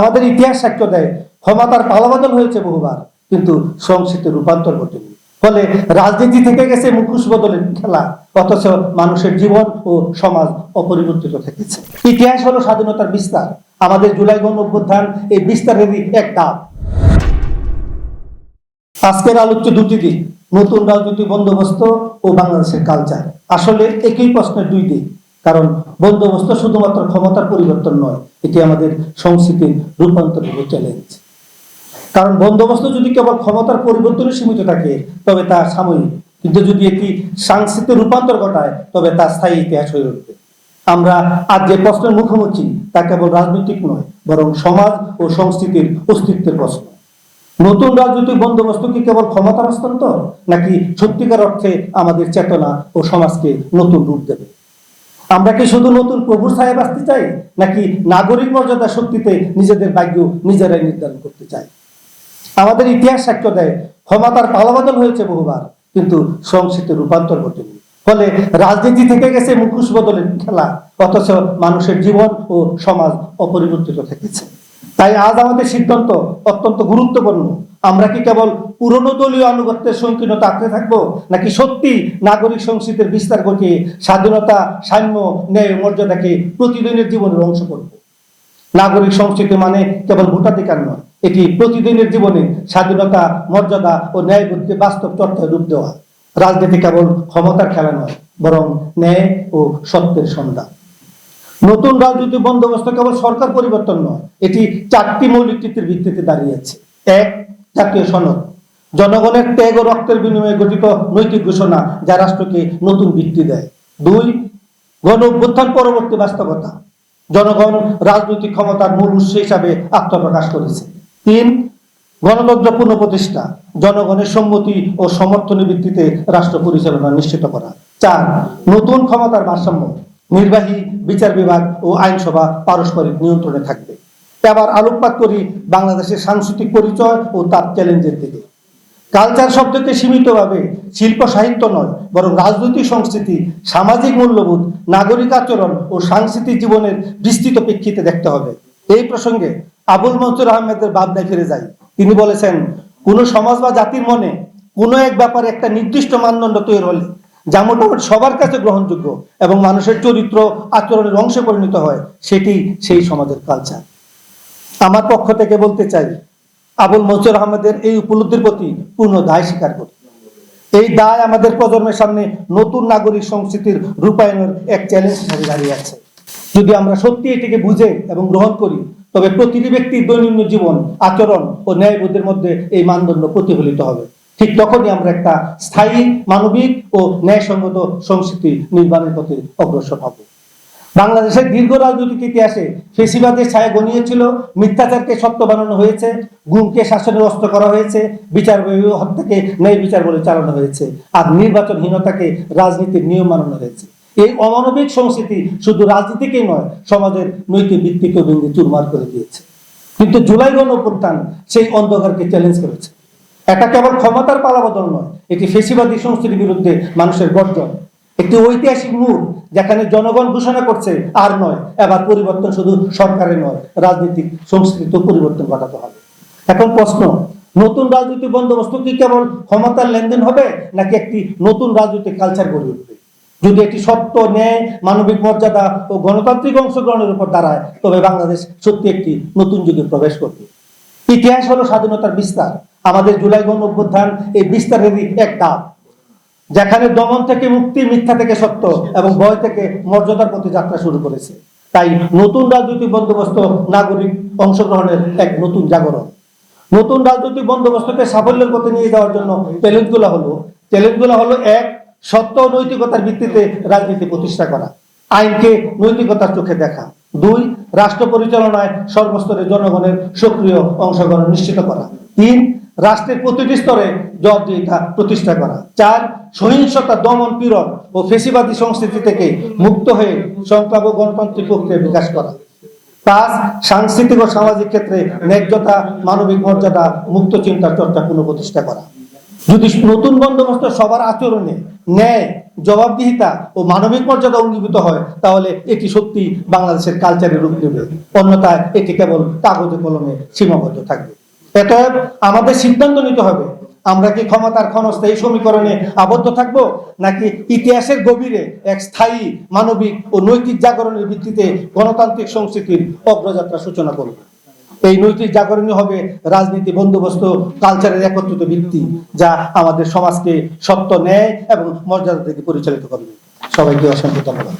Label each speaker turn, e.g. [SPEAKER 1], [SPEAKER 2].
[SPEAKER 1] আমাদের ইতিহাস সাক্ষ্য দেয় ক্ষমতার পালাবদল হয়েছে বহুবার, কিন্তু সংস্কৃতি রূপান্তর ঘটেনি। ফলে রাজনীতি থেকে গেছে মুখোশ বদলের খেলা, অথচ মানুষের জীবন ও সমাজ অপরিবর্তিত থেকেছে। ইতিহাস হলো স্বাধীনতার বিস্তার। আমাদের জুলাই গণ অভ্যুত্থান এই বিস্তারেরই এক ধাপ। আজকের আলোচ্য দুটি দিক, নতুন রাজনৈতিক বন্দোবস্ত ও বাংলাদেশের কালচার আসলে একই প্রশ্নের দুই দিক, কারণ বন্দোবস্ত শুধুমাত্র ক্ষমতার পরিবর্তন নয় এটি আমাদের সংস্কৃতির রূপান্তর রূপান্তরের চ্যালেঞ্জ কারণ বন্দোবস্ত যদি কেবল ক্ষমতার পরিবর্তনে সীমিত থাকে, তবে তা সাময়িক। কিন্তু যদি এটি সাংস্কৃতিক রূপান্তর ঘটায়, তবে তা স্থায়ী ইতিহাস হয়ে উঠবে। আমরা আজ যে প্রশ্নের মুখোমুখি, তা কেবল রাজনৈতিক নয়, বরং সমাজ ও সংস্কৃতির অস্তিত্বের প্রশ্ন। নতুন রাজনৈতিক বন্দোবস্ত কি কেবল ক্ষমতার হস্তান্তর, নাকি সত্যিকার অর্থে আমাদের চেতনা ও সমাজকে নতুন রূপ দেবে? আমরা কি শুধু নতুন প্রভুর ছায়া আসতে চাই? নাকি নাগরিক মর্যাদা শক্তিতে নিজেদের ভাগ্য নিজেরাই নির্ধারণ করতে চাই? আমাদের ইতিহাস সাক্ষ্য দেয় ক্ষমতার পালাবদল হয়েছে বহুবার, কিন্তু সংস্কৃতির রূপান্তর ঘটেনি। ফলে রাজনীতি থেকে গেছে মুখোশ বদলের খেলা, অথচ মানুষের জীবন ও সমাজ অপরিবর্তিত থেকেছে। তাই আজ আমাদের সিদ্ধান্ত অত্যন্ত গুরুত্বপূর্ণ। আমরা কি কেবল পুরনো দলীয় আনুগত্যের সংকীর্ণতা আঁকড়ে থাকব? নাকি সত্যি নাগরিক সংস্কৃতির বিস্তার ঘটিয়ে স্বাধীনতা, সাম্য, ন্যায় মর্যাদাকে প্রতিদিনের জীবনের অংশ করব? নাগরিক সংস্কৃতি মানে কেবল ভোটাধিকার নয়, এটি প্রতিদিনের জীবনে স্বাধীনতা, মর্যাদা ও ন্যায় বাস্তব চর্চায় রূপ দেওয়া। রাজনীতি কেবল ক্ষমতার খেলা নয়, বরং ন্যায় ও সত্যের সন্ধান। নতুন রাজনৈতিক বন্দোবস্ত কেবল সরকার পরিবর্তন নয়, এটি চারটি মৌলিক নীতির ভিত্তিতে দাঁড়িয়েছে। এক, জাতীয় সনদ। জনগণের ত্যাগ ও রক্তের বিনিময়ে গঠিত নৈতিক ঘোষণা যা রাষ্ট্রকে নতুন ভিত্তি দেয়। দুই, গণ অভ্যুত্থান পরবর্তী বাস্তবতা। জনগণ রাজনৈতিক ক্ষমতার মূল উৎস হিসাবে আত্মপ্রকাশ করেছে। তিন, গণতন্ত্র পুনঃপ্রতিষ্ঠা। জনগণের সম্মতি ও সমর্থনের ভিত্তিতে রাষ্ট্র পরিচালনা নিশ্চিত করা। চার, নতুন ক্ষমতার ভারসাম্য। নির্বাহী, বিচার বিভাগ ও আইনসভা পারস্পরিক নিয়ন্ত্রণে থাকবে। এবার আলোকপাত করি বাংলাদেশের সাংস্কৃতিক পরিচয় ও তার চ্যালেঞ্জের দিকে। কালচার শব্দকে সীমিতভাবে শিল্প সাহিত্য নয়, বরং রাজনৈতিক সংস্কৃতি, সামাজিক মূল্যবোধ, নাগরিক আচরণ ও সাংস্কৃতিক জীবনের বিস্তৃত প্রেক্ষিতে দেখতে হবে। এই প্রসঙ্গে আবুল মনসুর আহমেদের ভাবনায় ফিরে যাই। তিনি বলেছেন, কোন সমাজ বা জাতির মনে কোনো এক ব্যাপারে একটা নির্দিষ্ট মানদণ্ড তৈরি হলে যা মোটামুটি সবার কাছে গ্রহণযোগ্য এবং মানুষের চরিত্র, আচরণের অংশে পরিণত হয়, সেটি সেই সমাজের কালচার। আমার পক্ষ থেকে বলতে চাই আবুল মনসুর আহমেদের এই উপলব্ধির প্রতি পূর্ণ দায় স্বীকার করি। এই দায় আমাদের প্রজন্মের সামনে নতুন নাগরিক সংস্কৃতির রূপায়ণের এক চ্যালেঞ্জ দাঁড়িয়ে আছে। যদি আমরা সত্যি এটিকে বুঝে এবং গ্রহণ করি, তবে প্রতিটি ব্যক্তির দৈনন্দিন জীবন, আচরণ ও ন্যায়বোধের মধ্যে এই মানদণ্ড প্রতিফলিত হবে। ঠিক তখনই আমরা একটা স্থায়ী, মানবিক ও ন্যায়সঙ্গত সংস্কৃতি নির্মাণের প্রতি অগ্রসর হব। বাংলাদেশের দীর্ঘ রাজনৈতিক ইতিহাসে ফেসিবাদের ছায়া গনিয়েছিল, মিথ্যাচারকে সত্য বানানো হয়েছে, গুমকে শাসনের অস্ত্র করা হয়েছে, বিচার হত্যাকে ন্যায় বিচার বলে চালানো হয়েছে, আর নির্বাচনহীনতাকে রাজনীতির নিয়ম বানানো হয়েছে। এই অমানবিক সংস্কৃতি শুধু রাজনীতিকেই নয়, সমাজের নৈতিক ভিত্তিকে ভেঙে চুরমার করে দিয়েছে। কিন্তু জুলাই গণ অভ্যুত্থান সেই অন্ধকারকে চ্যালেঞ্জ করেছে। এটা কেবল ক্ষমতার পালাবদল নয়, এটি ফেসিবাদী সংস্কৃতির বিরুদ্ধে মানুষের গর্জন। একটি ঐতিহাসিক মোড় যেখানে জনগণ ঘোষণা করছে আর নয়, এবার পরিবর্তন শুধু সরকারের নয়, রাজনৈতিক সংস্কৃতিতেও পরিবর্তন ঘটাতে হবে। এখন প্রশ্ন, নতুন রাজনৈতিক বন্দোবস্ত কি কেবল ক্ষমতার লেনদেন হবে নাকি একটি নতুন রাজনৈতিক কালচার গড়ে উঠবে? যদি এটি সত্য, ন্যায়, মানবিক মর্যাদা ও গণতান্ত্রিক অংশগ্রহণের উপর দাঁড়ায়, তবে বাংলাদেশ সত্যি একটি নতুন যুগে প্রবেশ করবে। ইতিহাস হলো স্বাধীনতার বিস্তার। আমাদের জুলাই গণ অভ্যুত্থান এই বিস্তারেরই এক ধাপ। যেখানে দমন থেকে মুক্তি, মিথ্যা থেকে সত্য এবং ভয় থেকে মর্যাদার প্রতি যাত্রা শুরু করেছে। তাই নতুন রাজনৈতিক বন্দোবস্ত নাগরিক অংশগ্রহণের এক নতুন জাগরণ। নতুন রাজনৈতিক বন্দোবস্তকে সাফল্যের পথে নিয়ে যাওয়ার জন্য চ্যালেঞ্জগুলো হলো চ্যালেঞ্জগুলো হলো এক, সত্য নৈতিকতার ভিত্তিতে রাজনীতি প্রতিষ্ঠা করা, আইনকে নৈতিকতার চোখে দেখা। দুই, রাষ্ট্র পরিচালনায় সর্বস্তরে জনগণের সক্রিয় অংশগ্রহণ নিশ্চিত করা। তিন রাষ্ট্রের প্রতিটি স্তরে জবাবদিহিতা প্রতিষ্ঠা করা। চার, সহিংসতা, দমন, পীড়ন ও ফেসিবাদী সংস্কৃতি থেকে মুক্ত হয়ে সংক্রামক গণতান্ত্রিক প্রক্রিয়া বিকাশ করা। পাঁচ, সাংস্কৃতিক ও সামাজিক ক্ষেত্রে ন্যায্যতা, মানবিক মর্যাদা, মুক্ত চিন্তার চর্চা পুনঃপ্রতিষ্ঠা করা। যদি নতুন বন্দোবস্ত সবার আচরণে ন্যায়, জবাবদিহিতা ও মানবিক মর্যাদা অঙ্গীভূত হয়, তাহলে এটি সত্যি বাংলাদেশের কালচারের রূপ নেবে। অন্যথায় এটি কেবল কাগজে কলমে সীমাবদ্ধ থাকবে। অতএব আমাদের সিদ্ধান্ত নিতে হবে, আমরা কি ক্ষমতার ক্ষণস্থায়ী সমীকরণে আবদ্ধ থাকব, নাকি ইতিহাসের গভীরে এক স্থায়ী মানবিক ও নৈতিক জাগরণের ভিত্তিতে গণতান্ত্রিক সংস্কৃতির অগ্রযাত্রা সূচনা করব? এই নৈতিক জাগরণই হবে রাজনীতি, বন্দোবস্ত, কালচারের একত্রিত ভিত্তি, যা আমাদের সমাজকে সত্য ন্যায় এবং মর্যাদা থেকে পরিচালিত করবে। সবাইকে অসংখ্য ধন্যবাদ।